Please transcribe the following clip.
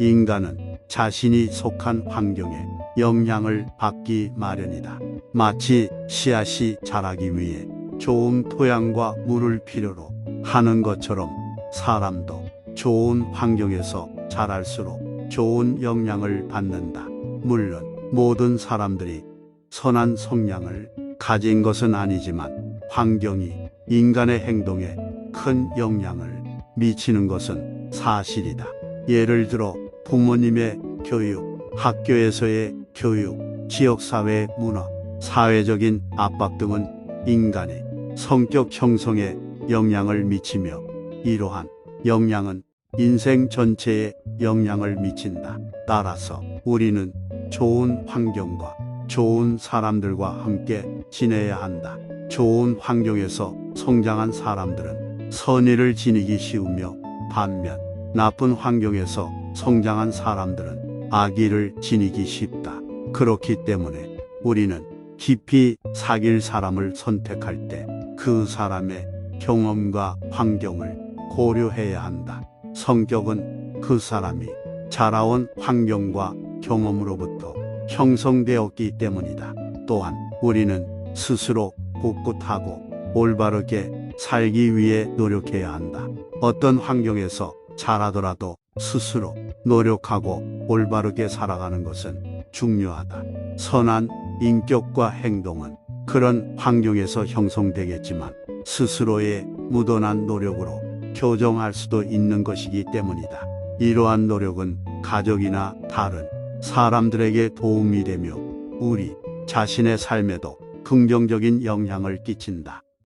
인간은 자신이 속한 환경에 영향을 받기 마련이다. 마치 씨앗이 자라기 위해 좋은 토양과 물을 필요로 하는 것처럼 사람도 좋은 환경에서 자랄수록 좋은 영향을 받는다. 물론 모든 사람들이 선한 성향을 가진 것은 아니지만 환경이 인간의 행동에 큰 영향을 미치는 것은 사실이다. 예를 들어 부모님의 교육, 학교에서의 교육, 지역사회의 문화, 사회적인 압박 등은 인간의 성격 형성에 영향을 미치며 이러한 영향은 인생 전체에 영향을 미친다. 따라서 우리는 좋은 환경과 좋은 사람들과 함께 지내야 한다. 좋은 환경에서 성장한 사람들은 선의를 지니기 쉬우며 반면 나쁜 환경에서 성장한 사람들은 악의를 지니기 쉽다. 그렇기 때문에 우리는 깊이 사귈 사람을 선택할 때 그 사람의 경험과 환경을 고려해야 한다. 성격은 그 사람이 자라온 환경과 경험으로부터 형성되었기 때문이다. 또한 우리는 스스로 꿋꿋하고 올바르게 살기 위해 노력해야 한다. 어떤 환경에서 자라더라도 스스로 노력하고 올바르게 살아가는 것은 중요하다. 선한 인격과 행동은 그런 환경에서 형성되겠지만 스스로의 무던한 노력으로 교정할 수도 있는 것이기 때문이다. 이러한 노력은 가족이나 다른 사람들에게 도움이 되며 우리 자신의 삶에도 긍정적인 영향을 끼친다.